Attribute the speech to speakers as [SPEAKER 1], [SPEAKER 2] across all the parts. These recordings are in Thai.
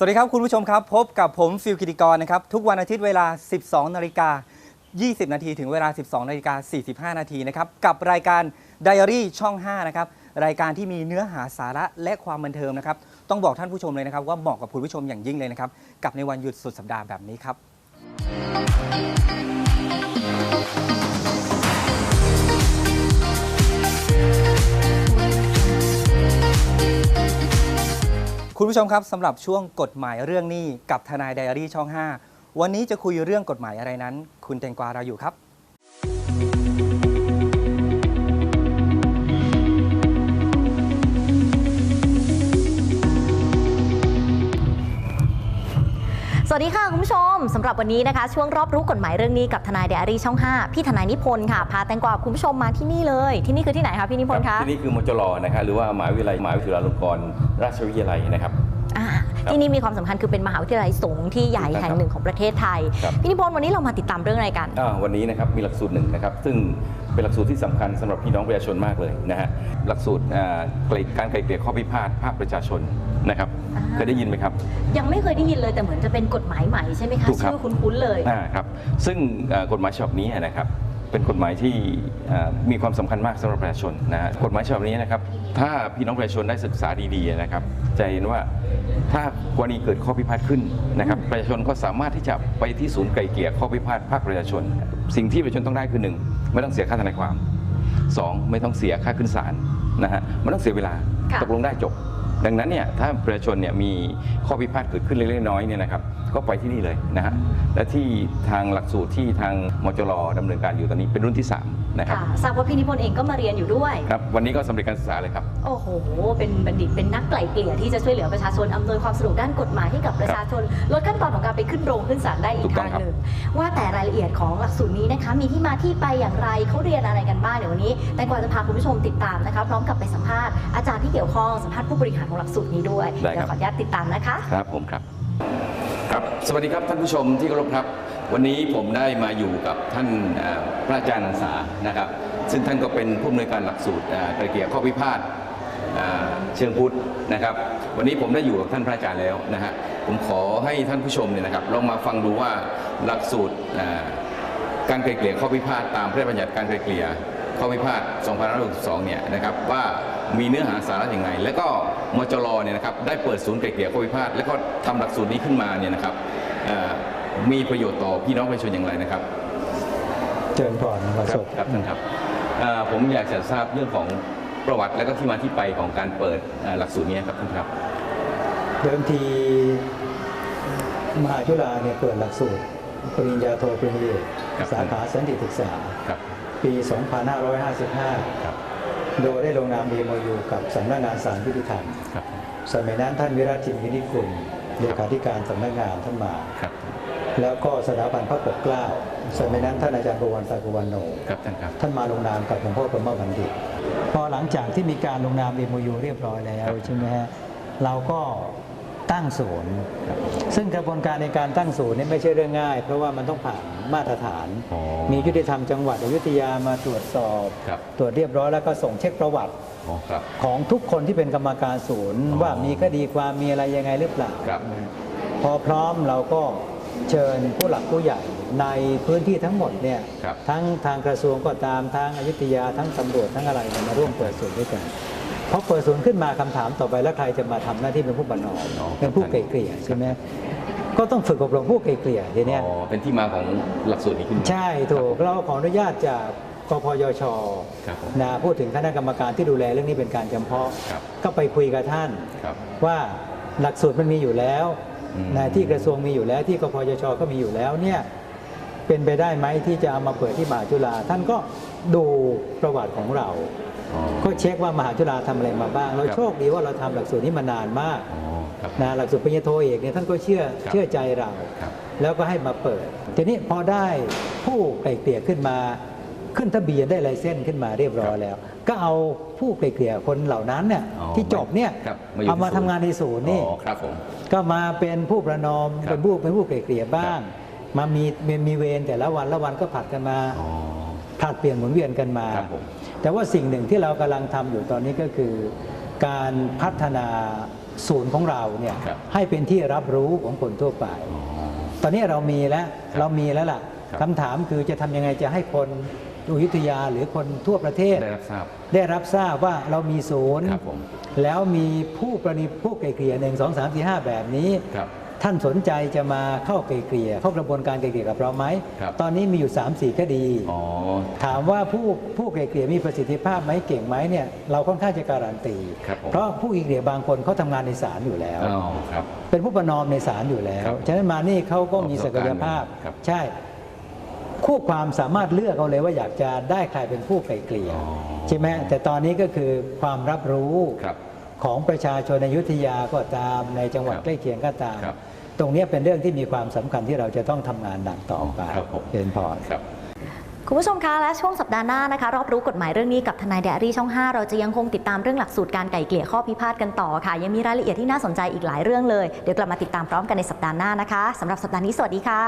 [SPEAKER 1] สวัสดีครับคุณผู้ชมครับ พบกับผมฟิลกิติกรนะครับ ทุกวันอาทิตย์เวลา 12 นาฬิกา 20 นาทีถึงเวลา 12 นาฬิกา 45 นาทีนะครับ กับรายการ d i อรี่ช่อง 5 นะครับ รายการที่มีเนื้อหาสาระและความบันเทิงนะครับ ต้องบอกท่านผู้ชมเลยนะครับ ว่าเหมาะกับคุณผู้ชมอย่างยิ่งเลยนะครับ กับในวันหยุดสุดสัปดาห์แบบนี้ครับ คุณผู้ชมครับสำหรับช่วงกฎหมายเรื่องหนี้กับทนายไดอารี่ช่อง 5 วันนี้จะคุยเรื่องกฎหมายอะไรนั้น คุณแตงกวาเราอยู่ครับ
[SPEAKER 2] สวัสดีค่ะคุณผู้ชมสำหรับวันนี้นะคะ ช่วงรอบรู้กฎหมายเรื่องนี้กับทนายเดอารี่ช่อง 5 พี่ทนายนิพนธ์ค่ะ พาแตงกวาคุณผู้ชมมาที่นี่เลย ที่นี่คือที่ไหนคะพี่นิพนธ์
[SPEAKER 3] ค
[SPEAKER 2] คะ
[SPEAKER 3] รับที่นี่คือมจรนะครับหรือว่ามหาวิทยาลัยมหาวิทยาลัยลงกรณราชวิทยาลัยนะครับ
[SPEAKER 2] อ่า
[SPEAKER 3] ครับ
[SPEAKER 2] ที่นี่มีความสำคัญคือเป็นมหาวิทยาลัยสงฆ์ที่ใหญ่แห่งหนึ่งของประเทศไทย
[SPEAKER 3] ครับ
[SPEAKER 2] พี่นิพนธ์วันนี้เรามาติดตามเรื่องอะไรกัน
[SPEAKER 3] อ่าวันนี้นะครับมีหลักสูตรหนึ่งนะครับซึ่งเป็นหลักสูตรที่สำคัญสำหรับพี่น้องประชาชนมากเลยนะฮะหลักสูตรอ่าไกล่การไกล่เกลี่ยข้อพิพาทภาคประชาชน นะครับ
[SPEAKER 2] อ่า
[SPEAKER 3] เคยได้ยินไหมครับ
[SPEAKER 2] ยังไม่เคยได้ยินเลยแต่เหมือนจะเป็นกฎหมายใหม่ใช่ไหมคะ
[SPEAKER 3] ถูกครับ
[SPEAKER 2] ชื่อคุ้นๆเลย
[SPEAKER 3] อ่าครับซึ่งอ่ากฎหมายฉบับนี้นะครับเป็นกฎหมายที่อ่ามีความสำคัญมากสำหรับประชาชนนะฮะกฎหมายฉบับนี้นะครับถ้าพี่น้องประชาชนได้ศึกษาดีๆนะครับจะเห็นว่าถ้ากรณีเกิดข้อพิพาทขึ้นนะครับประชาชนก็สามารถที่จะไปที่ศูนย์ไกล่เกลี่ยข้อพิพาทภาคประชาชน สิ่งที่ประชาชนต้องได้คือหนึ่งไม่ต้องเสียค่าทนายความสองไม่ต้องเสียค่าขึ้นศาลนะฮะไม่ต้องเสียเวลา
[SPEAKER 2] ค่ะ
[SPEAKER 3] ตกลงได้จบ ดังนั้นเนี่ยถ้าประชาชนเนี่ยมีข้อพิพาทเกิดขึ้นเล็กๆน้อยๆเนี่ยนะครับก็ไปที่นี่เลยนะฮะและที่ทางหลักสูตรที่ทางมจรดำเนินการอยู่ตอนนี้เป็นรุ่นที่3นะครับ
[SPEAKER 2] ค่ะทราบว่าพี่นิพนธ์เองก็มาเรียนอยู่ด้วย
[SPEAKER 3] ครับวันนี้ก็สำเร็จการศึกษาเลยครับ
[SPEAKER 2] โอ้โห เป็นบัณฑิต เป็นนักไกล่เกลี่ยที่จะช่วยเหลือประชาชน อำนวยความสะดวกด้านกฎหมายให้กับประชาชน ลดขั้นตอนของการไปขึ้นโรงขึ้นศาลได้อี
[SPEAKER 3] ถู
[SPEAKER 2] ก
[SPEAKER 3] กต้
[SPEAKER 2] ทา
[SPEAKER 3] องงครับ
[SPEAKER 2] หนึ่ง ว่าแต่รายละเอียดของหลักสูตรนี้นะคะ มีที่มาที่ไปอย่างไร เขาเรียนอะไรกันบ้างเดี๋ยววันนี้ แต่กว่าจะพาคุณผู้ชมติดตามนะคะ พร้อมกับไปสัมภาษณ์อาจารย์ที่เกี่ยวข้อง สัมภาษณ์ผู้บริหารของหลักสูตรนี้ด้วย
[SPEAKER 3] ได้
[SPEAKER 2] เดี๋
[SPEAKER 3] ค
[SPEAKER 2] ย
[SPEAKER 3] รั
[SPEAKER 2] ว
[SPEAKER 3] บ
[SPEAKER 2] ขออนุญาตติดตามนะคะ
[SPEAKER 3] ครับผมครับ ครับสวัสดีครับท่านผู้ชมที่เคารพครับ วันนี้ผมได้มาอยู่กับท่านพระอาจารย์นันสานะครับ ซึ่งท่านก็เป็นผู้อำนวยการหลักสูตรเอ่อไกลเกลี่ยข้อพิพาทเชิงพุทธนะครับ วันนี้ผมได้อยู่กับท่านพระอาจารย์แล้วนะฮะผมขอให้ท่านผู้ชมเนี่ยนะครับลองมาฟังดูว่าหลักสูตรการไกลเกลี่ยข้อพิพาทตามพระราชบัญญัติการไกลเกลี่ยข้อพิพาท 2562 เนี่ยนะครับว่า มีเนื้อหาสาระอย่างไรแล้วก็มจรเนี่ยนะครับได้เปิดศูนย์ไกลเกลี่ยข้อพิพาทแล้วก็ทำหลักสูตรนี้ขึ้นมาเนี่ยนะครับเอ่อมีประโยชน์ต่อพี่น้องประชาชนอย่างไรนะครับ
[SPEAKER 4] เชิญพรมา
[SPEAKER 3] ค
[SPEAKER 4] ส
[SPEAKER 3] รับ
[SPEAKER 4] ด
[SPEAKER 3] ครับท่านครับเอ่อผมอยากจะทราบเรื่องของประวัติและก็ที่มาที่ไปของการเปิดเอ่อหลักสูตรนี้ครับท่านครับ
[SPEAKER 4] เดิมทีมหาจุฬาเนี่ยเปิดหลักสูตรปริญญาโทปริญญาเอก
[SPEAKER 3] ครับ
[SPEAKER 4] สาขาสันติศึกษา
[SPEAKER 3] ครับ
[SPEAKER 4] ปี 2555
[SPEAKER 3] ครับ
[SPEAKER 4] โดยได้ลงนาม MOU กับสำนักงานศาลยุติธรรม
[SPEAKER 3] ครับ
[SPEAKER 4] สมัยนั้นท่านวิราชจินวินิจกุลเลขาธิการสำนักงานท่านมา
[SPEAKER 3] ครับ
[SPEAKER 4] แล้วก็สถาบันพระปกเกล้าสมัยนั้นท่านอาจารย์ประวันสากุวันโน
[SPEAKER 3] ครับท่านครับ
[SPEAKER 4] ท่านมาลงนามกับหลวงพ่อพรหมบัณฑิตพอหลังจากที่มีการลงนาม MOU เรียบร้อยแล้วใช่ไหมฮะเราก็ตั้งศูนย์ซึ่งกระบวนการในการตั้งศูนย์นี่ไม่ใช่เรื่องง่าย เพราะว่ามันต้องผ่าน มาตรฐาน
[SPEAKER 3] อ๋อ
[SPEAKER 4] มียุติธรรมจังหวัดอยุธยามาตรวจสอบ
[SPEAKER 3] ครับ
[SPEAKER 4] ตรวจเรียบร้อยแล้วก็ส่งเช็คประวัติ
[SPEAKER 3] อ๋อครับ
[SPEAKER 4] ของทุกคนที่เป็นกรรมการศูนย์
[SPEAKER 3] อ๋อ
[SPEAKER 4] ว่ามีคดีความมีอะไรยังไงหรือเปล่า
[SPEAKER 3] ครับ
[SPEAKER 4] นะพอพร้อมเราก็เชิญผู้หลักผู้ใหญ่ในพื้นที่ทั้งหมดเนี่ย
[SPEAKER 3] ครับ
[SPEAKER 4] ทั้งทางกระทรวงก็ตามทางอยุธยาทั้งตำรวจทั้งอะไรเนี่ยมาร่วมเปิดศูนย์ด้วยกันพอเปิดศูนย์ขึ้นมาคำถามต่อไปแล้วใครจะมาทำหน้าที่เป็นผู้บันนอม
[SPEAKER 3] อ๋อ
[SPEAKER 4] เป็นผู้ไกล่เกลี่ยใช่ไหม ก็ต้องฝึกอบรมผู้ไกล่เกลี่ยทีเนี้ย
[SPEAKER 3] อ๋อเป็นที่มาของหลักสูตรนี้ขึ้นมา
[SPEAKER 4] ใช่ถูกเราขออนุญาตจากกพยช
[SPEAKER 3] ครับผม
[SPEAKER 4] นะพูดถึงคณะกรรมการที่ดูแลเรื่องนี้เป็นการจำเพาะ
[SPEAKER 3] ครับ
[SPEAKER 4] ก็ไปคุยกับท่าน
[SPEAKER 3] ครับ
[SPEAKER 4] ว่าหลักสูตรมันมีอยู่แล้ว
[SPEAKER 3] อืม
[SPEAKER 4] นะที่กระทรวงมีอยู่แล้วที่กพยชก็มีอยู่แล้วเนี่ยเป็นไปได้ไหมที่จะเอามาเปิดที่มหาจุฬาท่านก็ดูประวัติของเรา
[SPEAKER 3] อ๋อ
[SPEAKER 4] ก็เช็คว่ามหาจุฬาทำอะไรมาบ้าง เรา
[SPEAKER 3] ครับ
[SPEAKER 4] โชคดีว่าเราทำหลักสูตรนี้มานานมาก
[SPEAKER 3] อ๋อครับ
[SPEAKER 4] นะหลักสูตรปริญญาโทเอกเนี่ยท่านก็เชื่อ
[SPEAKER 3] ครับ
[SPEAKER 4] เชื่อใจเรา
[SPEAKER 3] ครับ
[SPEAKER 4] แล้วก็ให้มาเปิด ทีนี้พอได้ผู้ไกล่เกลี่ยขึ้นมา ขึ้นทะเบียนได้ลายเส้นขึ้นมาเรียบร้อยแล้ว ก็เอาผู้ไกล่เกลี่ยคนเหล่านั้นเนี่ย
[SPEAKER 3] อ๋อ
[SPEAKER 4] ที่จบเนี่ย
[SPEAKER 3] ครับมาอยู่
[SPEAKER 4] เอามา
[SPEAKER 3] ที่ศูนย์
[SPEAKER 4] ทำงานในศูนย์นี่
[SPEAKER 3] อ๋อครับผม
[SPEAKER 4] ก็มาเป็นผู้ประนอม
[SPEAKER 3] ครับ
[SPEAKER 4] เป็นผู้เป็นผู้ไกล่เกลี่ยบ้าง มามีมีมีเวรแต่ละวันละวันก็ผัดกันมา
[SPEAKER 3] อ๋อ
[SPEAKER 4] ผลัดเปลี่ยนหมุนเวียนกันมา
[SPEAKER 3] ครับผม
[SPEAKER 4] แต่ว่าสิ่งหนึ่งที่เรากำลังทำอยู่ตอนนี้ก็คือ การพัฒนา ศูนย์ของเราเนี่ย
[SPEAKER 3] ครับ
[SPEAKER 4] ให้เป็นที่รับรู้ของคนทั่วไป
[SPEAKER 3] อ๋อ
[SPEAKER 4] ตอนนี้เรามีแล้ว
[SPEAKER 3] ครับ
[SPEAKER 4] เรามีแล้วล่ะ
[SPEAKER 3] ครับ
[SPEAKER 4] คำถามคือจะทำยังไงจะให้คนอยุธยาหรือคนทั่วประเทศ
[SPEAKER 3] ได้รับทราบ
[SPEAKER 4] ได้รับทราบว่าเรามีศูนย์
[SPEAKER 3] ครับผม
[SPEAKER 4] แล้วมีผู้ประนิผู้ไกลเกลี่ยหนึ่งสองสามสี่ห้าแบบนี้
[SPEAKER 3] ครับ
[SPEAKER 4] ท่านสนใจจะมาเข้าไกลเกลี่ยเข้ากระบวนการไกลเกลี่ยกับเราไหม
[SPEAKER 3] ครับ
[SPEAKER 4] ตอนนี้มีอยู่ 3 4 คดี
[SPEAKER 3] อ๋อ
[SPEAKER 4] ถามว่าผู้ผู้ไกลเกลี่ยมีประสิทธิภาพไหมเก่งไหมเนี่ยเราค่อนข้างจะการันตี
[SPEAKER 3] ครับผม
[SPEAKER 4] เพราะผู้ไกลเกลี่ยบางคนเขาทำงานในศาลอยู่แล้ว
[SPEAKER 3] อ๋อครับ
[SPEAKER 4] เป็นผู้ประนอมในศาลอยู่แล้ว
[SPEAKER 3] ครับ
[SPEAKER 4] ฉะนั้นมานี่เขาก็มี
[SPEAKER 3] ประส
[SPEAKER 4] ศั
[SPEAKER 3] บ
[SPEAKER 4] ก
[SPEAKER 3] การณ์
[SPEAKER 4] ยภาพ
[SPEAKER 3] ครับ
[SPEAKER 4] ใช่ คู่ความสามารถเลือกเอาเลยว่าอยากจะได้ใครเป็นผู้ไกลเกลี่ย
[SPEAKER 3] อ๋อ
[SPEAKER 4] ใช่ไหมแต่ตอนนี้ก็คือความรับรู้
[SPEAKER 3] ครับ
[SPEAKER 4] ของประชาชนในอยุธยาก็ตามในจังหวัด
[SPEAKER 3] ครับ
[SPEAKER 4] ใกล้เคียงก็ตาม
[SPEAKER 3] ครับ
[SPEAKER 4] ตรงเนี้ยเป็นเรื่องที่มีความสำคัญที่เราจะต้องทำงานหนักต่อไป
[SPEAKER 3] ครับผม
[SPEAKER 4] เรียนพร
[SPEAKER 3] ครับ
[SPEAKER 2] คุณผู้ชมคะและช่วงสัปดาห์หน้านะคะ รอบรู้กฎหมายเรื่องนี้กับทนายเดอารี่ช่อง 5 เราจะยังคงติดตามเรื่องหลักสูตรการไก่เกลี่ยข้อพิพาทกันต่อค่ะ ยังมีรายละเอียดที่น่าสนใจอีกหลายเรื่องเลยเดี๋ยวกลับมาติดตามพร้อมกันในสัปดาห์หน้านะคะสำหรับสัปดาห์นี้สวัสดีค่ะ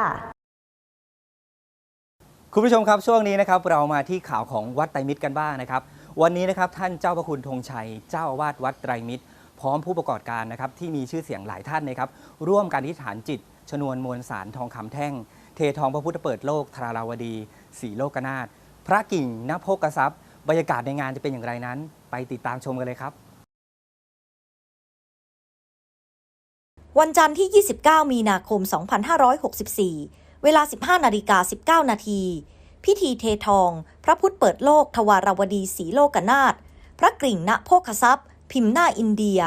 [SPEAKER 1] คุณผู้ชมครับช่วงนี้นะครับเรามาที่ข่าวของวัดไตรมิตรกันบ้างนะครับ วันนี้นะครับท่านเจ้าพระคุณธงชัย เจ้าอาวาสวัดไตรมิตร พร้อมผู้ประกอบการนะครับที่มีชื่อเสียงหลายท่านนะครับร่วมการอธิษฐานจิต ชนวนมวลสารทองคำแท่ง เททองพระพุทธเปิดโลก ทราราวดี สีโลกนาถพระกิ่งนภกทรัพย์บรรยากาศในงานจะเป็นอย่างไรนั้น ไปติดตามชมกันเลยครับ
[SPEAKER 5] วันจันทร์ที่ 29 มีนาคม 2564 เวลา 15 นาฬิกา 19 นาที พิธีเททอง พระพุทธเปิดโลก ทวาราวดีสีโลกนาถพระกริ่งณโภคทรัพย์ พิมพ์หน้าอินเดีย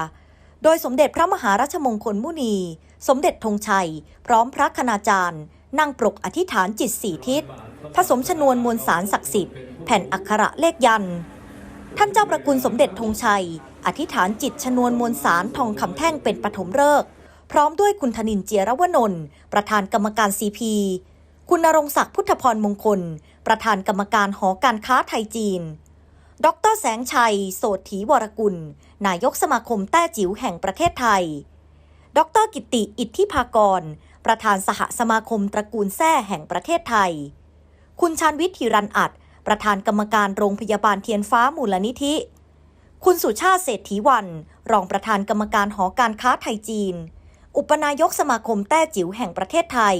[SPEAKER 5] โดยสมเด็จพระมหารัชมงคลมุนี สมเด็จธงชัย พร้อมพระคณาจารย์ นั่งปรกอธิษฐานจิตสี่ทิศ ผสมชนวนมวลสารศักดิ์สิทธิ์แผ่นอักขระเลขยัน ท่านเจ้าประคุณสมเด็จธงชัย อธิษฐานจิตชนวนมวลสารทองคำแท่งเป็นปฐมฤกษ์พร้อมด้วยคุณธนินเจียรวนนท์ประธานกรรมการซีพีคุณนรงศักดิ์พุทธพรมงคล ประธานกรรมการหอการค้าไทยจีน ดรแสงชัย โสถีวรกุล นายกสมาคมแต้จิ๋วแห่งประเทศไทย ดรกิติอิทธิภากร ประธานสหสมาคมตระกูลแท้แห่งประเทศไทย คุณชาญวิทย์หิรันอัด ประธานกรรมการโรงพยาบาลเทียนฟ้ามูลนิธิ คุณสุชาติเศรษฐีวัน รองประธานกรรมการหอการค้าไทยจีน อุปนายกสมาคมแต้จิ๋วแห่งประเทศไทย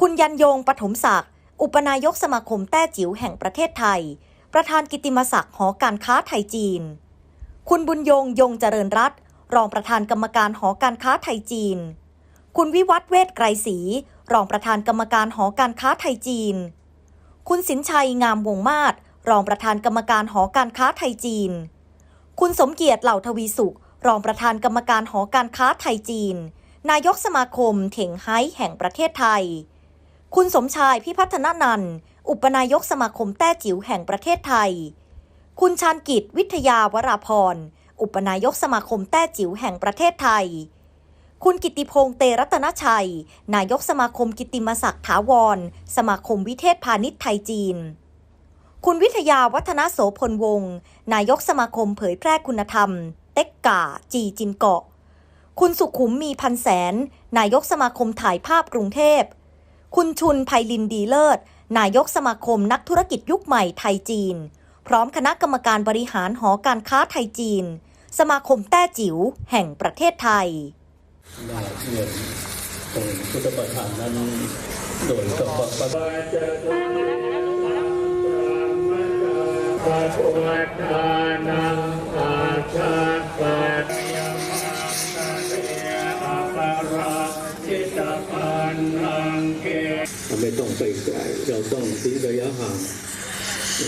[SPEAKER 5] คุณยันยงปฐมศักดิ์ อุปนายกสมาคมแต้จิ๋วแห่งประเทศไทย ประธานกิติมศักดิ์หอการค้าไทยจีน คุณบุญยงยงเจริญรัตรองประธานกรรมการหอการค้าไทยจีน คุณวิวัฒเวทไกรศรีรองประธานกรรมการหอการค้าไทยจีน คุณสินชัยงามวงมาศรองประธานกรรมการหอการค้าไทยจีน คุณสมเกียรติเหล่าทวีสุข รองประธานกรรมการหอการค้าไทยจีน นายกสมาคมเถงไฮแห่งประเทศไทย คุณสมชายพิพัฒนานันท์อุปนายกสมาคมแต้จิ๋วแห่งประเทศไทย คุณชาญกิจวิทยาวราพร อุปนายกสมาคมแต้จิ๋วแห่งประเทศไทย คุณกิติพงษ์เตรัตนชัย นายกสมาคมกิตติมศักดิ์ถาวร สมาคมวิเทศพาณิชย์ไทยจีน คุณวิทยาวัฒนโสพลวงศ์นายกสมาคมเผยแพร่คุณธรรม เต็กก่า จีจินเกาะ คุณสุขุมมีพันแสน นายกสมาคมถ่ายภาพกรุงเทพ คุณชุนไพลินดีเลิศ นายกสมาคมนักธุรกิจยุคใหม่ไทยจีน พร้อมคณะกรรมการบริหารหอการค้าไทยจีน สมาคมแต้จิ๋วแห่งประเทศไทย
[SPEAKER 6] ได้เงินองค์พุทธประธานนั้นโดยกบังประมาจะตุปัจวัตานังอาชาปัตยมังเตอปาราจิตปันไม่ต้องไปไกลเราต้องทิ้งระยะห่าง เดี๋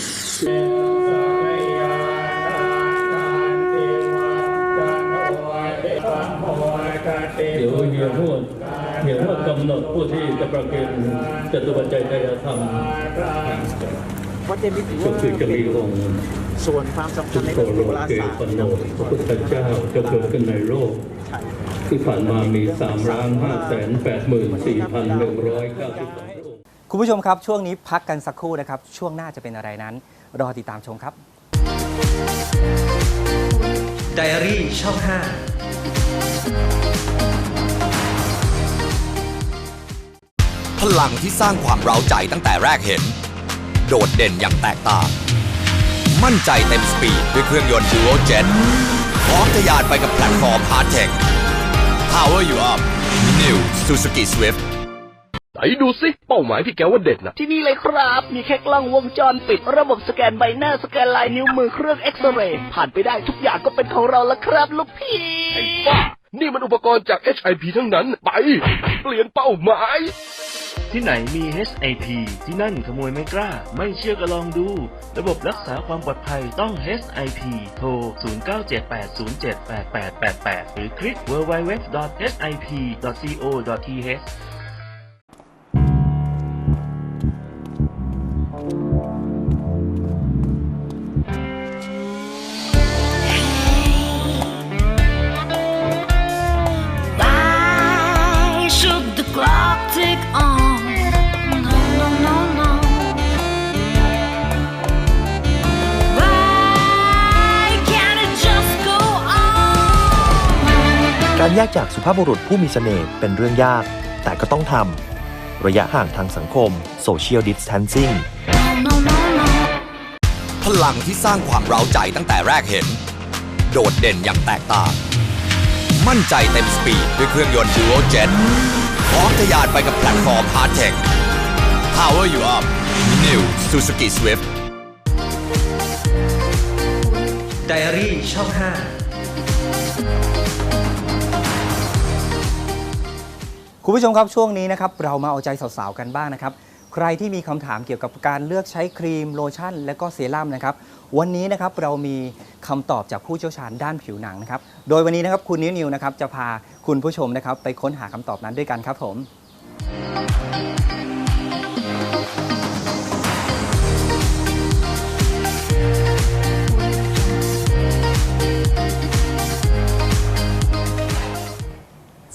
[SPEAKER 6] ยวเฮียวพูดเฮียวพูดกำหนดผู้ที่จะประเคนจตุปัจจัยกายธรรม
[SPEAKER 7] วัดเจมิตรถือ
[SPEAKER 6] ก็
[SPEAKER 7] ว่า
[SPEAKER 6] คือจะมีองค์
[SPEAKER 7] ส่วนความสำคั
[SPEAKER 6] สุ
[SPEAKER 7] ญใน
[SPEAKER 6] โธ
[SPEAKER 7] เรื่อง
[SPEAKER 6] โล
[SPEAKER 7] โหรา
[SPEAKER 6] เก
[SPEAKER 7] ศาสตร์
[SPEAKER 6] ปโนพระพุทธเจ้าจะเกิดขึ้นในโลก
[SPEAKER 7] ที่ผ่านมามี3ล้าน5แสน8หมื่น4,192
[SPEAKER 1] คุณผู้ชมครับ ช่วงนี้พักกันสักครู่นะครับ ช่วงหน้าจะเป็นอะไรนั้น รอติดตามชมครับ
[SPEAKER 8] ไดอารี่ช่อง5
[SPEAKER 9] พลังที่สร้างความเร้าใจตั้งแต่แรกเห็น โดดเด่นอย่างแตกต่าง มั่นใจเต็มสปีดด้วยเครื่องยนต์ Dual Jet พร้อมทะยานไปกับแพลตฟอร์ม Hard Tech Power You Up New Suzuki Swift
[SPEAKER 10] ไหนดูสิเป้าหมายที่แกว่าเด็ดนะ
[SPEAKER 11] ที่นี่เลยครับ มีแค่กล้องวงจรปิด ระบบสแกนใบหน้าสแกนลายนิ้วมือเครื่องเอ็กซเรย์ผ่านไปได้ทุกอย่างก็เป็นของเราแล้วครับลูกพี่
[SPEAKER 10] ไอ้บ้านี่มันอุปกรณ์จาก HIP ทั้งนั้นไป เปลี่ยนเป้าหมาย
[SPEAKER 12] ที่ไหนมี HIP ที่นั่นขโมยไม่กล้า ไม่เชื่อก็ลองดู ระบบรักษาความปลอดภัยต้อง HIP โทร 0978078888 หรือคลิก www.hip.co.th
[SPEAKER 13] แยกจากสุภาพบุรุษผู้มีเสน่ห์เป็นเรื่องยาก แต่ก็ต้องทำ ระยะห่างทางสังคม Social Distancing
[SPEAKER 9] พลังที่สร้างความเร้าใจตั้งแต่แรกเห็น โดดเด่นอย่างแตกต่าง มั่นใจเต็มสปีดด้วยเครื่องยนต์ Dual Jet พร้อมทะยานไปกับแพลตฟอร์ม Hard Tech Power You Up New Suzuki Swift
[SPEAKER 8] ไดอารี่ช่อง 5
[SPEAKER 1] คุณผู้ชมครับช่วงนี้นะครับเรามาเอาใจสาวๆกันบ้างนะครับ ใครที่มีคำถามเกี่ยวกับการเลือกใช้ครีมโลชั่น และก็เซรั่มนะครับ วันนี้นะครับเรามีคำตอบจากผู้เชี่ยวชาญด้านผิวหนังนะครับ โดยวันนี้นะครับคุณนิวนิวนะครับจะพาคุณผู้ชมนะครับไปค้นหาคำตอบนั้นด้วยกันครับผม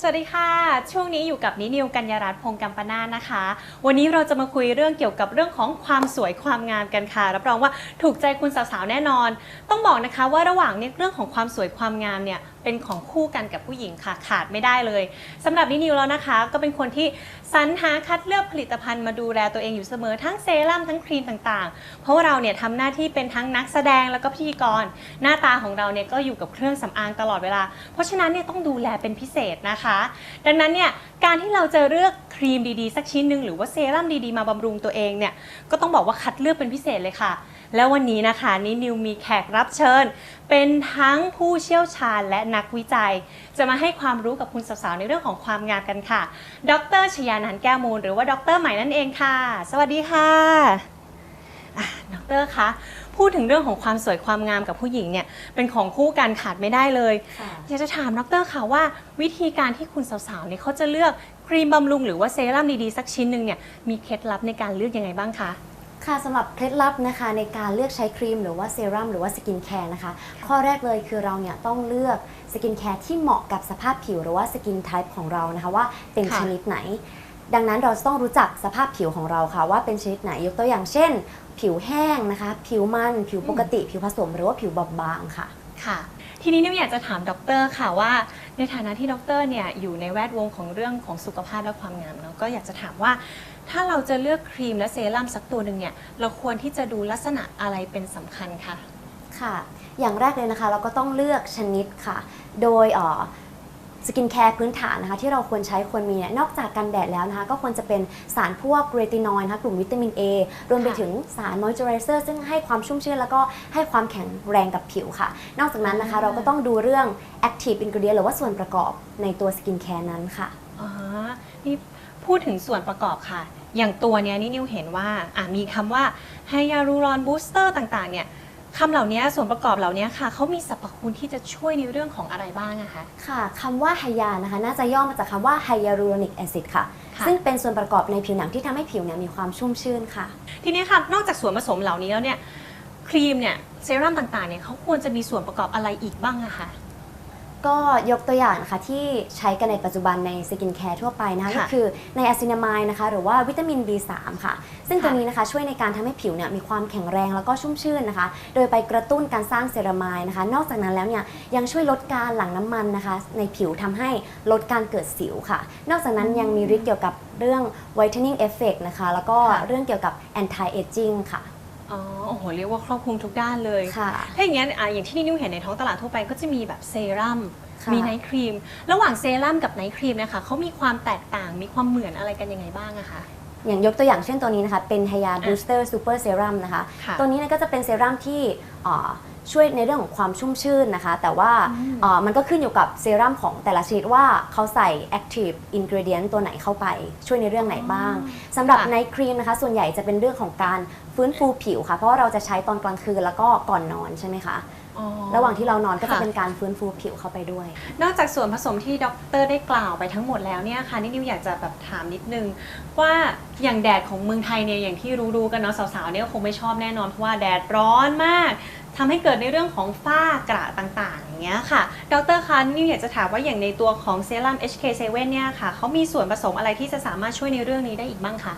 [SPEAKER 14] วัสดีค่ะ ช่วงนี้อยู่กับนินิวกัญญารัตน์พงกัมปนาทนะคะ วันนี้เราจะมาคุยเรื่องเกี่ยวกับเรื่องของความสวยความงามกันค่ะรับรองว่าถูกใจคุณสาวๆแน่นอน ต้องบอกนะคะว่าระหว่างเนี่ยเรื่องของความสวยความงามเนี่ย เป็นของคู่กันกับผู้หญิงค่ะขาดไม่ได้เลยสำหรับนินิวแล้วนะคะ ก็เป็นคนที่สรรหาคัดเลือกผลิตภัณฑ์มาดูแลตัวเองอยู่เสมอทั้งเซรั่มทั้งครีมต่างๆ เพราะว่าเราเนี่ยทำหน้าที่เป็นทั้งนักแสดงแล้วก็พิธีกร หน้าตาของเราเนี่ยก็อยู่กับเครื่องสำอางตลอดเวลา เพราะฉะนั้นเนี่ยต้องดูแลเป็นพิเศษนะคะ ดังนั้นเนี่ยการที่เราจะเลือกครีมดีๆ สักชิ้นหนึ่งหรือว่าเซรั่มดีๆมาบำรุงตัวเองเนี่ยก็ต้องบอกว่าคัดเลือกเป็นพิเศษเลยค่ะ แล้ววันนี้นะคะนี่นิวมีแขกรับเชิญ เป็นทั้งผู้เชี่ยวชาญและนักวิจัย จะมาให้ความรู้กับคุณสาวๆในเรื่องของความงามกันค่ะ ดรชยานันท์แก้วมูล หรือว่าดรใหม่นั่นเองค่ะ สวัสดีค่ะอะดรคะพูดถึงเรื่องของความสวยความงามกับผู้หญิงเนี่ยเป็นของคู่กันขาดไม่ได้เลยอยากจะถามดรค่ะว่า วิธีการที่คุณสาวๆเนี่ยเขาจะเลือกครีมบำรุงหรือว่าเซรั่มดีๆสักชิ้นหนึ่งเนี่ยมีเคล็ดลับในการเลือกยังไงบ้างคะ
[SPEAKER 15] ค่ะสำหรับเคล็ดลับนะคะในการเลือกใช้ครีมหรือว่าเซรั่มหรือว่าสกินแคร์นะคะ ข้อแรกเลยคือเราเนี่ยต้องเลือกสกินแคร์ที่เหมาะกับสภาพผิวหรือว่าสกินไทป์ของเรานะคะว่าเป็นชนิดไหน ดังนั้นเราจะต้องรู้จักสภาพผิวของเราค่ะ ว่าเป็นชนิดไหนยกตัวอย่างเช่น ผิวแห้งนะคะ ผิวมันผิวปกติ ผิวผสมหรือว่าผิวบอบบางค่ะ
[SPEAKER 14] ค่ะทีนี้นิวอยากจะถามดรค่ะว่า ในฐานะที่ดรเนี่ยอยู่ในแวดวงของเรื่องของสุขภาพและความงามเนาะก็อยากจะถามว่า ถ้าเราจะเลือกครีมและเซรั่มสักตัวหนึ่งเนี่ยเราควรที่จะดูลักษณะอะไรเป็นสำคัญคะ
[SPEAKER 15] ค่ะ อย่างแรกเลยนะคะเราก็ต้องเลือกชนิดค่ะ โดยเอ่อสกินแคร์พื้นฐานนะคะที่เราควรใช้ควรมีเนี่ยนอกจากกันแดดแล้วนะคะก็ควรจะเป็นสารพวกเรตินอยด์นะคะกลุ่มวิตามิน A รวมไปถึงสารมอยเจอไรเซอร์ซึ่งให้ความชุ่มชื้นแล้วก็ให้ความแข็งแรงกับผิวค่ะ นอกจากนั้นนะคะเราก็ต้องดูเรื่อง active ingredient หรือว่าส่วนประกอบในตัวสกินแคร์นั้นค่ะ
[SPEAKER 14] อ๋อนี่ พูดถึงส่วนประกอบค่ะ อย่างตัวเนี้ยนี่นิวเห็นว่าอะมีคำว่าไฮยาลูรอนบูสเตอร์ต่างๆเนี่ยคำเหล่านี้ส่วนประกอบเหล่านี้ค่ะเขามีสรรพคุณที่จะช่วยในเรื่องของอะไรบ้างอะคะ
[SPEAKER 15] ค่ะคำว่าไฮยานะคะ น่าจะย่อมาจากคำว่าไฮยาลูรอนิกแอซิดค่ะ
[SPEAKER 14] ค่ะ
[SPEAKER 15] ซึ่งเป็นส่วนประกอบในผิวหนังที่ทำให้ผิวเนี่ยมีความชุ่มชื่นค่ะ
[SPEAKER 14] ทีนี้ค่ะนอกจากส่วนผสมเหล่านี้แล้วเนี่ยครีมเนี่ยเซรั่มต่างๆเนี่ยเขาควรจะมีส่วนประกอบอะไรอีกบ้างอะคะ
[SPEAKER 15] ก็ยกตัวอย่างนะคะที่ใช้กันในปัจจุบันในสกินแคร์ทั่วไปนะคะ
[SPEAKER 14] ค่ะ
[SPEAKER 15] ก็คือในอะซินามายนะคะหรือว่าวิตามิน B3 ค่ะ ซึ่งตัวนี้นะคะช่วยในการทำให้ผิวเนี่ยมีความแข็งแรงแล้วก็ชุ่มชื่นนะคะ โดยไปกระตุ้นการสร้างเซรามายนะคะ นอกจากนั้นแล้วเนี่ยยังช่วยลดการหลั่งน้ำมันนะคะ ในผิวทำให้ลดการเกิดสิวค่ะ นอกจากนั้นยังมีฤทธิ์เกี่ยวกับเรื่อง whitening effect นะคะ แล้วก็เรื่องเกี่ยวกับ anti aging ค่ะ
[SPEAKER 14] อ๋อโอ้โหเรียกว่าครอบคลุมทุกด้านเลย
[SPEAKER 15] ค่ะ
[SPEAKER 14] ถ้าอย่างนั้นอะอย่างที่นิวเห็นในท้องตลาดทั่วไปก็จะมีแบบเซรั่ม
[SPEAKER 15] ค่ะ
[SPEAKER 14] มีไนท์ครีม ระหว่างเซรั่มกับไนท์ครีมนะคะเขามีความแตกต่างมีความเหมือนอะไรกันยังไงบ้างอะคะ
[SPEAKER 15] อย่างยกตัวอย่างเช่นตัวนี้นะคะ เป็นไฮยาบูสเตอร์ซูเปอร์เซรั่มนะคะ
[SPEAKER 14] ค่ะ
[SPEAKER 15] ตัวนี้เนยก็จะเป็นเซรั่มที่เอ่อ ช่วยในเรื่องของความชุ่มชื่นนะคะ แต่ว่าเอ่อมันก็ขึ้นอยู่กับเซรั่มของแต่ละชนิดว่าเขาใส่ active ingredient ตัวไหนเข้าไป ช่วยในเรื่องไหนบ้างสำหรับในครีมนะคะ ส่วนใหญ่จะเป็นเรื่องของการฟื้นฟูผิวค่ะ เพราะว่าเราจะใช้ตอนกลางคืนแล้วก็ก่อนนอนใช่ไหมคะ
[SPEAKER 14] อ๋อ
[SPEAKER 15] ระหว่างที่เรานอนก็จะ
[SPEAKER 14] ค่ะ
[SPEAKER 15] เป็นการฟื้นฟูผิวเข้าไปด้วย
[SPEAKER 14] นอกจากส่วนผสมที่ดรได้กล่าวไปทั้งหมดแล้วเนี่ยค่ะนี่นิวอยากจะแบบถามนิดนึง ว่าอย่างแดดของเมืองไทยเนี่ยอย่างที่รู้ๆกันเนาะสาวๆเนี่ยคงไม่ชอบแน่นอนเพราะว่าแดดร้อนมาก ทำให้เกิดในเรื่องของฝ้ากระต่างๆอย่างเงี้ยค่ะ ดรคะนิวอยากจะถามว่าอย่างในตัวของเซรั่ม HK7 เนี่ยค่ะเขามีส่วนผสมอะไรที่จะสามารถช่วยในเรื่องนี้ได้อีกบ้างคะ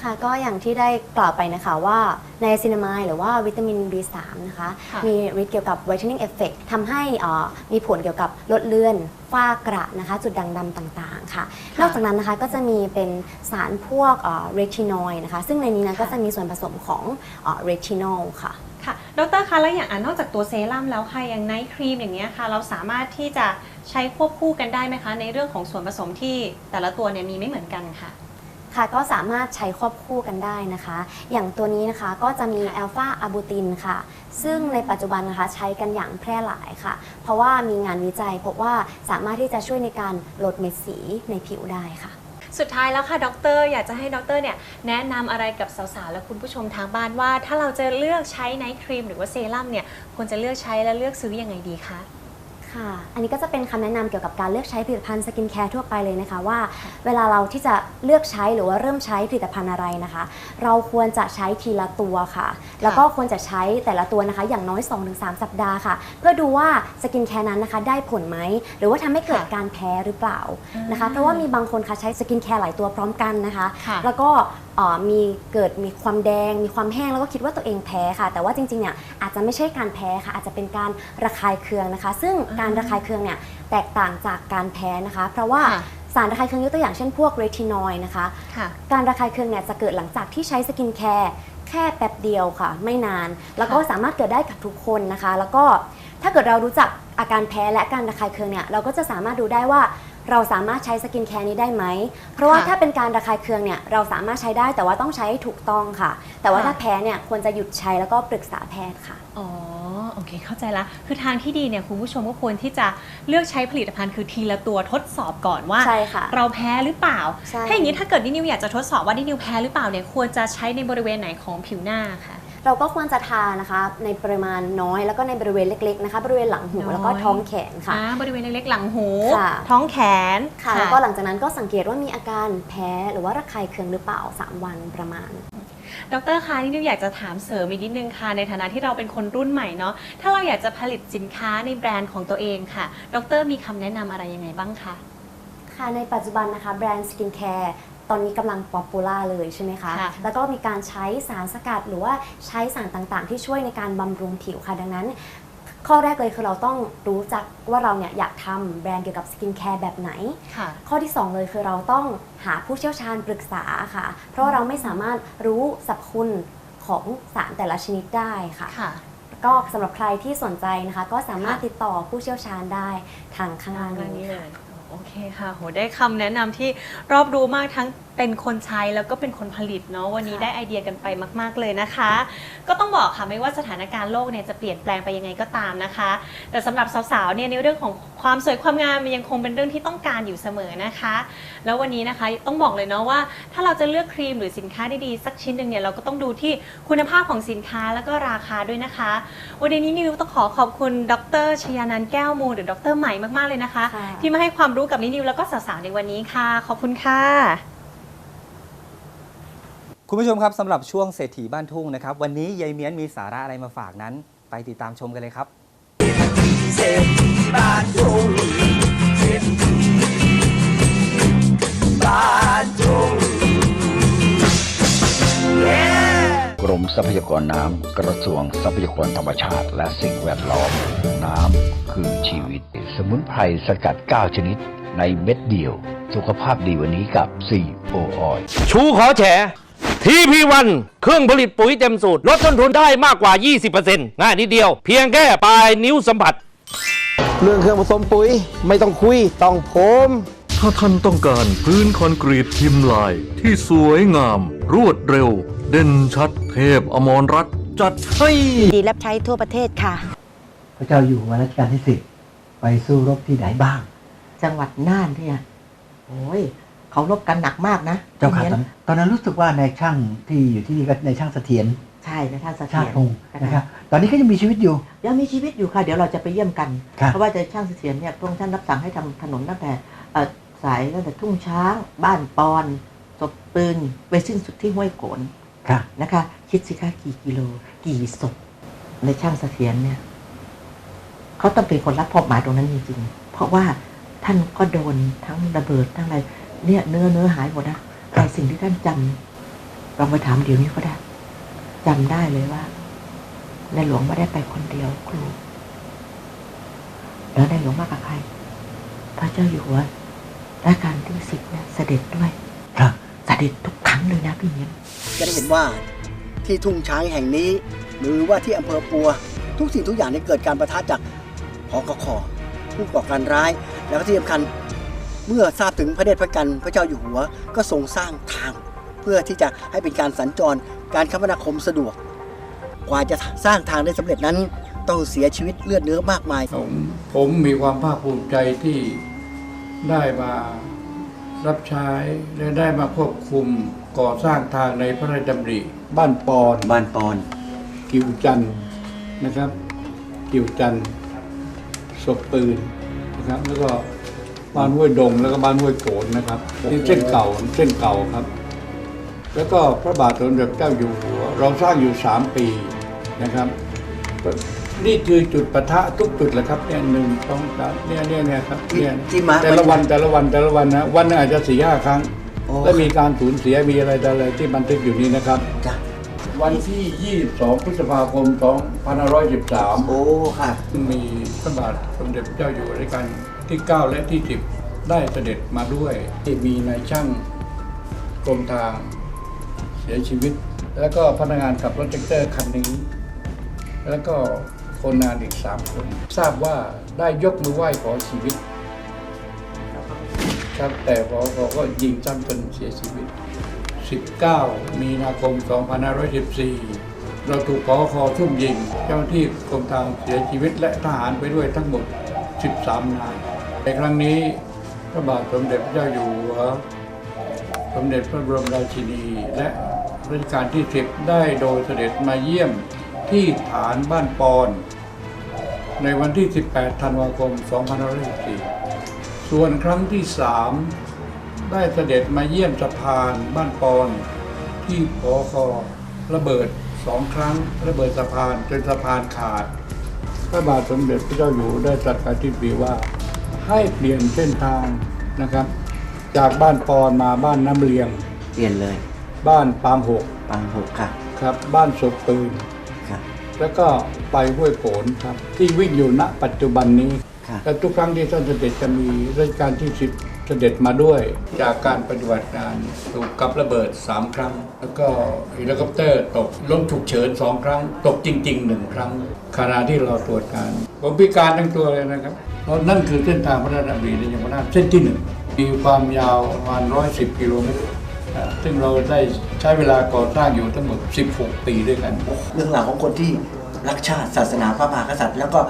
[SPEAKER 15] ค่ะก็อย่างที่ได้กล่าวไปนะคะว่าในซินามายหรือว่าวิตามิน B3 นะคะ
[SPEAKER 14] ค่ะ
[SPEAKER 15] มีฤทธิ์เกี่ยวกับ whitening effect ทำให้เอ่อมีผลเกี่ยวกับลดเลือนฝ้ากระนะคะ จุดด่างดำต่างๆค่ะนอกจากนั้นนะคะก็จะมีเป็นสารพวกเรทินอยนะคะ ซึ่งในนี้นะก็จะมีส่วนผสมของเรทินอลค่ะ
[SPEAKER 14] ค่ะ ดรคะ แล้วอย่างอะนอกจากตัวเซรั่มแล้วค่ะ อย่างไนท์ครีมอย่างเงี้ยค่ะ เราสามารถที่จะใช้ควบคู่กันได้ไหมคะ ในเรื่องของส่วนผสมที่แต่ละตัวเนี่ยมีไม่เหมือนกันค่ะ
[SPEAKER 15] ค่ะก็สามารถใช้ควบคู่กันได้นะคะ อย่างตัวนี้นะคะก็จะมีอัลฟาอะบูตินค่ะ ซึ่งในปัจจุบันนะคะใช้กันอย่างแพร่หลายค่ะ เพราะว่ามีงานวิจัยพบว่าสามารถที่จะช่วยในการลดเม็ดสีในผิวได้ค่ะ
[SPEAKER 14] สุดท้ายแล้วค่ะดร อยากจะให้ดรเนี่ยแนะนำอะไรกับสาวๆ และคุณผู้ชมทางบ้านว่า ถ้าเราจะเลือกใช้ไนท์ครีมหรือว่าเซรั่มเนี่ยควรจะเลือกใช้และเลือกซื้อยังไงดีคะ
[SPEAKER 15] ค่ะ อันนี้ก็จะเป็นคำแนะนำเกี่ยวกับการเลือกใช้ผลิตภัณฑ์สกินแคร์ทั่วไปเลยนะคะว่า เวลาเราที่จะเลือกใช้หรือว่าเริ่มใช้ผลิตภัณฑ์อะไรนะคะ เราควรจะใช้ทีละตัวค่ะ แล้วก็ควรจะใช้แต่ละตัวนะคะ อย่างน้อย 2-3 สัปดาห์ค่ะ เพื่อดูว่าสกินแคร์นั้นนะคะ ได้ผลไหมหรือว่าทำให้เกิดการแพ้หรือเปล่านะคะ เพราะว่ามีบางคนค่ะใช้สกินแคร์หลายตัวพร้อมกันนะคะ
[SPEAKER 14] ค่ะ
[SPEAKER 15] แล้วก็เอ่อ มีเกิดมีความแดง มีความแห้งแล้วก็คิดว่าตัวเองแพ้ค่ะ แต่ว่าจริงๆเนี่ยอาจจะไม่ใช่การแพ้ค่ะ อาจจะเป็นการระคายเคืองนะคะ ซึ่งการระคายเคืองเนี่ยแตกต่างจากการแพ้นะคะ เพราะว่า
[SPEAKER 14] ค่ะ
[SPEAKER 15] สารระคายเคืองยกตัวอย่างเช่นพวกเรทินอยด์นะคะ
[SPEAKER 14] ค่ะ
[SPEAKER 15] การระคายเคืองเนี่ยจะเกิดหลังจากที่ใช้สกินแคร์แค่แป๊บเดียวค่ะ ไม่นาน แล้วก็
[SPEAKER 14] ค่ะ
[SPEAKER 15] สามารถเกิดได้กับทุกคนนะคะ แล้วก็ถ้าเกิดเรารู้จักอาการแพ้และการระคายเคืองเนี่ยเราก็จะสามารถดูได้ว่า เราสามารถใช้สกินแคร์นี้ได้ไหม เพราะว่า
[SPEAKER 14] ค่ะ
[SPEAKER 15] ถ้าเป็นการระคายเคืองเนี่ยเราสามารถใช้ได้แต่ว่าต้องใช้ให้ถูกต้องค่ะ แต่ว่า
[SPEAKER 14] ค่ะ
[SPEAKER 15] ถ้าแพ้เนี่ยควรจะหยุดใช้แล้วก็ปรึกษาแพทย์ค่ะ
[SPEAKER 14] อ๋อโอเคเข้าใจละคือทางที่ดีเนี่ยคุณผู้ชมก็ควรที่จะเลือกใช้ผลิตภัณฑ์คือทีละตัวทดสอบก่อนว่า
[SPEAKER 15] ใช่ค่ะ
[SPEAKER 14] เราแพ้หรือเปล่า
[SPEAKER 15] ใช่
[SPEAKER 14] ถ้าอย่างนี้ถ้าเกิดนินิวอยากจะทดสอบว่านินิวแพ้หรือเปล่าเนี่ยควรจะใช้ในบริเวณไหนของผิวหน้าคะ
[SPEAKER 15] เราก็ควรจะทานะคะในปริมาณน้อยแล้วก็ในบริเวณเล็กๆนะคะบริเวณหลังหู
[SPEAKER 14] น้อย
[SPEAKER 15] แล้วก็ท้องแขนค่ะ
[SPEAKER 14] อ่าบริเวณเล็กๆหลังหู
[SPEAKER 15] ค่ะ
[SPEAKER 14] ท้องแขน
[SPEAKER 15] ค่ะแล้วก็หลังจากนั้นก็สังเกตว่ามีอาการแพ้หรือว่าระคายเคืองหรือเปล่า 3 วันประมาณ
[SPEAKER 14] ดรคะนินิวอยากจะถามเสริมอีกนิดนึงค่ะ ในฐานะที่เราเป็นคนรุ่นใหม่เนาะถ้าเราอยากจะผลิตสินค้าในแบรนด์ของตัวเองค่ะ ดรมีคำแนะนำอะไรยังไงบ้างคะ
[SPEAKER 15] ค่ะในปัจจุบันนะคะแบรนด์สกินแคร์ ตอนนี้กำลังป๊อปปูล่าเลยใช่ไหมคะ
[SPEAKER 14] ค่ะ
[SPEAKER 15] แล้วก็มีการใช้สารสกัดหรือว่าใช้สารต่างๆ ที่ช่วยในการบำรุงผิวค่ะ ดังนั้น ข้อแรกเลยคือเราต้องรู้จักว่าเราเนี่ยอยากทำแบรนด์เกี่ยวกับสกินแคร์แบบไหน
[SPEAKER 14] ค่ะ
[SPEAKER 15] ข้อที่ 2 เลยคือเราต้องหาผู้เชี่ยวชาญปรึกษาค่ะ เพราะว่าเราไม่สามารถรู้สรรพคุณของสารแต่ละชนิดได้ค่ะ
[SPEAKER 14] ค่ะ
[SPEAKER 15] ก็สำหรับใครที่สนใจนะคะ ก็สามารถ
[SPEAKER 14] ค่ะ
[SPEAKER 15] ติดต่อผู้เชี่ยวชาญได้ทางข้างล่าง
[SPEAKER 14] ทาง
[SPEAKER 15] นี้
[SPEAKER 14] นี้เล
[SPEAKER 15] ค่ะ
[SPEAKER 14] ย โอเคค่ะโหได้คำแนะนำที่รอบรู้มากทั้ง เป็นคนใช้แล้วก็เป็นคนผลิตเนาะวันนี้ได้ไอเดียกันไปมาก ๆ เลยนะคะ ก็ต้องบอกค่ะไม่ว่าสถานการณ์โลกเนี่ยจะเปลี่ยนแปลงไปยังไงก็ตามนะคะ แต่สำหรับสาวๆเนี่ยในเรื่องของความสวยความงามมันยังคงเป็นเรื่องที่ต้องการอยู่เสมอนะคะ แล้ววันนี้นะคะต้องบอกเลยเนาะว่าถ้าเราจะเลือกครีมหรือสินค้าดีๆสักชิ้นหนึ่งเนี่ยเราก็ต้องดูที่คุณภาพของสินค้าแล้วก็ราคาด้วยนะคะ วันนี้นิวต้องขอขอบคุณดรชยานันท์แก้วมูลหรือดรใหม่มากๆเลยนะคะ
[SPEAKER 15] ค่ะ
[SPEAKER 14] ที่มาให้ความรู้กับนินิวแล้วก็สาวๆในวันนี้ค่ะ ขอบคุณค่ะ
[SPEAKER 1] คุณผู้ชมครับสำหรับช่วงเศรษฐีบ้านทุ่งนะครับ วันนี้ยายเมียนมีสาระอะไรมาฝากนั้น ไปติดตามชมกันเลยครับ
[SPEAKER 16] เศรษฐีบ้านทุ่งเศรษฐีบ้านทุ่ง
[SPEAKER 13] กรมทรัพยากรน้ำกระทรวงทรัพยากรธรรมชาติ และสิ่งแวดล้อม น้ำคือชีวิต สมุนไพรสกัด 9 ชนิด ในเม็ดเดียว สุขภาพดีวันนี้กับ4โอออย
[SPEAKER 17] ชูขอแฉ ทีพีวันเครื่องผลิตปุ๋ยเต็มสูตร ลดต้นทุนได้มากกว่า 20%ง่ายนิดเดียว เพียงแค่ปลายนิ้วสัมผัส
[SPEAKER 18] เรื่องเครื่องผสมปุ๋ยไม่ต้องคุย ต้องผม
[SPEAKER 11] ถ้าท่านต้องการพื้นคอนกรีตพิมพ์ลาย ที่สวยงาม รวดเร็ว เด่นชัดเทพอมรรัตน์จัดให้
[SPEAKER 19] ดีรับใช้ทั่วประเทศค่ะ
[SPEAKER 20] พระเจ้าอยู่หัวรัชกาลที่สิบไปสู้รบที่ไหนบ้าง
[SPEAKER 19] จังหวัดน่านเนี่ยโอ้ย เขารบกันหนักมากนะ
[SPEAKER 20] เจ้าค่ะ
[SPEAKER 19] พี่
[SPEAKER 20] ตอน
[SPEAKER 19] เลี้ยง
[SPEAKER 20] ตอนนั้นรู้สึกว่าในช่างที่อยู่ที่นี่ก็ในช่างเสถียร
[SPEAKER 19] ใช่นะท่านเสถี
[SPEAKER 20] ชายติ
[SPEAKER 19] ร
[SPEAKER 20] พงศ์นะครับตอนนี้ก็ยังมีชีวิตอยู่
[SPEAKER 19] ยังมีชีวิตอยู่ค่ะเดี๋ยวเราจะไปเยี่ยมกัน
[SPEAKER 20] ครับ
[SPEAKER 19] เพราะว่าจะช่างเสถียรเนี่ยพระองค์ท่านรับสั่งให้ทำถนนตั้งแต่เอ่อสายตั้งแต่ทุ่งช้าง บ้านปอนศพปืนไปสิ้นสุดที่ห้วยโขน
[SPEAKER 20] ค่ะ
[SPEAKER 19] นะคะ คิดสิคะกี่กิโล กี่ศพในช่างเสถียรเนี่ยเขาต้องเป็นคนรับมอบหมายตรงนั้นจริงๆ เพราะว่าท่านก็โดนทั้งระเบิดทั้งอะไร เนี่ยเนื้อเนื้อหายหมดนะแต่สิ่งที่ท่านจำลองไปถามเดี๋ยวนี้ก็ได้จำได้เลยว่า ในหลวงไม่ได้ไปคนเดียวครูแล้วในหลวงมากับใคร พระเจ้าอยู่หัวรัชกาลที่สิบเนี่ยเสด็จด้วย
[SPEAKER 20] ครับ
[SPEAKER 19] เสด็จทุกครั้งเลยนะพี่เนี้ย
[SPEAKER 21] จะได้เห็นว่าที่ทุ่งช้างแห่งนี้ หรือว่าที่อำเภอปัว ทุกสิ่งทุกอย่างนี้เกิดการประทะจากพกคผู้ก่อการร้าย แล้วก็ที่สำคัญ เมื่อทราบถึงพระเดชพระกันพระเจ้าอยู่หัวก็ทรงสร้างทาง เพื่อที่จะให้เป็นการสัญจรการคมนาคมสะดวก กว่าจะสร้างทางได้สำเร็จนั้น ต้องเสียชีวิตเลือดเนื้อมากมาย
[SPEAKER 6] ผมมีความภาคภูมิใจที่ได้มารับใช้และได้มาควบคุมก่อสร้างทางในพระราชดำริ บ้านปอน
[SPEAKER 21] บ้านปอน
[SPEAKER 6] กิวจันทร์นะครับ กิวจันทร์ศพปืนนะครับแล้วก็ บ้านห้วยดงแล้วก็บ้านห้วยโขนนะครับนี่เส้นเก่าเส้นเก่าครับ แล้วก็พระบาทสมเด็จเจ้าอยู่หัวเราสร้างอยู่สามปีนะครับ นี่คือจุดปะทะทุกจุดแหละครับเนี่ยหนึ่งสองสามเนี่ยเนี่ยเนี่ยครับเนี่ย
[SPEAKER 21] ที่มา
[SPEAKER 6] แต่ละวันแต่ละวันแต่ละวันนะวันหนึงอาจจะสี่ห้าครั้ง
[SPEAKER 21] โอ้
[SPEAKER 6] และมีการสูญเสียมีอะไรต่ออะไรที่บันทึกอยู่นี้นะครับ
[SPEAKER 21] จ้ะ
[SPEAKER 6] วันที่ 22 พฤษภาคม 2513
[SPEAKER 21] โอ้ค่ะ
[SPEAKER 6] มีพระบาทสมเด็จพระเจ้าอยู่หัวรัชกาล ที่ 9 และที่ 10 ได้เสด็จมาด้วยที่มีนายช่างกรมทางเสียชีวิต แล้วก็พนักงานขับรถแท็กเตอร์คันนี้ แล้วก็คนงานอีก 3 คน ทราบว่าได้ยกมือไหว้ขอชีวิตครับแต่พอเขาก็ยิงซ้ำจนเสียชีวิต 19 มีนาคม 2514 เราถูกพอคอทุ่มยิง เจ้าหน้าที่กรมทางเสียชีวิตและทหารไปด้วยทั้งหมด 13 นาย ในครั้งนี้พระบาทสมเด็จพระเจ้าอยู่หัวสมเด็จพระบรมราชินี และรัชกาลที่10ได้โดยเสด็จมาเยี่ยมที่ฐานบ้านปอน ในวันที่ 18 ธันวาคม 2514ส่วนครั้งที่สามได้เสด็จมาเยี่ยมสะพานบ้านปอน ที่พอคอระเบิดสองครั้งระเบิดสะพานจนสะพานขาด พระบาทสมเด็จพระเจ้าอยู่หัวได้ตรัสกับทิปีว่า ให้เปลี่ยนเส้นทางนะครับ จากบ้านปอนมาบ้านน้ำเลียง
[SPEAKER 21] เปลี่ยนเลย
[SPEAKER 6] บ้านปางหก
[SPEAKER 21] ปางหกค่ะ
[SPEAKER 6] ครับ บ้านศพปืน
[SPEAKER 21] ครับ
[SPEAKER 6] แล้วก็ไปห้วยโขนครับ ที่วิ่งอยู่ณปัจจุบันนี้
[SPEAKER 21] ครับ
[SPEAKER 6] และทุกครั้งที่ท่านเสด็จจะมีราชการที่สิบเสด็จมาด้วย จากการปฏิบัติงานถูกกับระเบิด 3 ครั้ง แล้วก็เฮลิคอปเตอร์ตกล้มฉุกเฉิน2ครั้ง ตกจริงๆหนึ่งครั้งขณะที่เราตรวจการผมพิการทั้งตัวเลยนะครับ เพราะนั่นคือเส้นทางพระราชดำริในยมนาถเส้นที่หนึ่งมีความยาวประมาณ 110 กิโลเมตรซึ่งเราได้ใช้เวลาก่อสร้างอยู่ทั้งหมด 16 ปีด้วยกัน
[SPEAKER 21] เรื่องราวของคนที่รักชาติศาสนาพระมหากษัตริย์ แล้วก็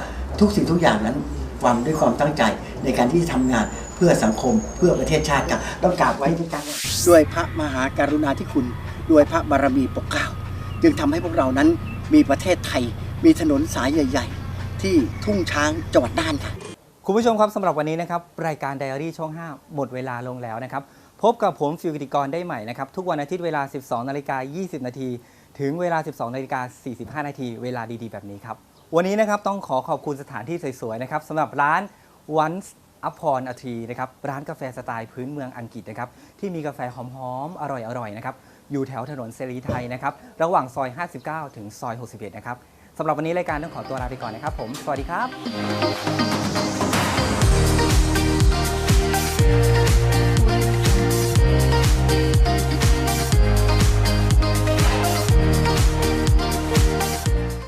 [SPEAKER 21] ทุกสิ่งทุกอย่างนั้นวันด้วยความตั้งใจในการที่จะทำงานเพื่อสังคมเพื่อประเทศชาติครับต้องกราบไว้ด้วยกันด้วยพระมหาการุณาธิคุณ ด้วยพระบารมีปกเกล้าจึงทำให้พวกเรานั้นมีประเทศไทย มีถนนสายใหญ่ ๆ ที่ทุ่งช้างจังหวัดน่านค่ะ
[SPEAKER 1] คุณผู้ชมครับสำหรับวันนี้นะครับรายการไดอารี่ช่อง 5 หมดเวลาลงแล้วนะครับ พบกับผมฟิวกิติกรได้ใหม่นะครับ ทุกวันอาทิตย์เวลา 12นาฬิกา20 นาที ถึงเวลา 12นาฬิกา45 นาที เวลาดีๆ แบบนี้ครับ วันนี้นะครับต้องขอขอบคุณสถานที่สวยๆนะครับสำหรับร้าน Once Upon a Tree นะครับร้านกาแฟสไตล์พื้นเมืองอังกฤษนะครับที่มีกาแฟหอมๆอร่อยๆนะครับอยู่แถวถนนเซรีไทยนะครับระหว่างซอย 59 ถึงซอย 61 นะครับสำหรับวันนี้รายการต้องขอตัวลาไปก่อนนะครับผม สวัสดีครับ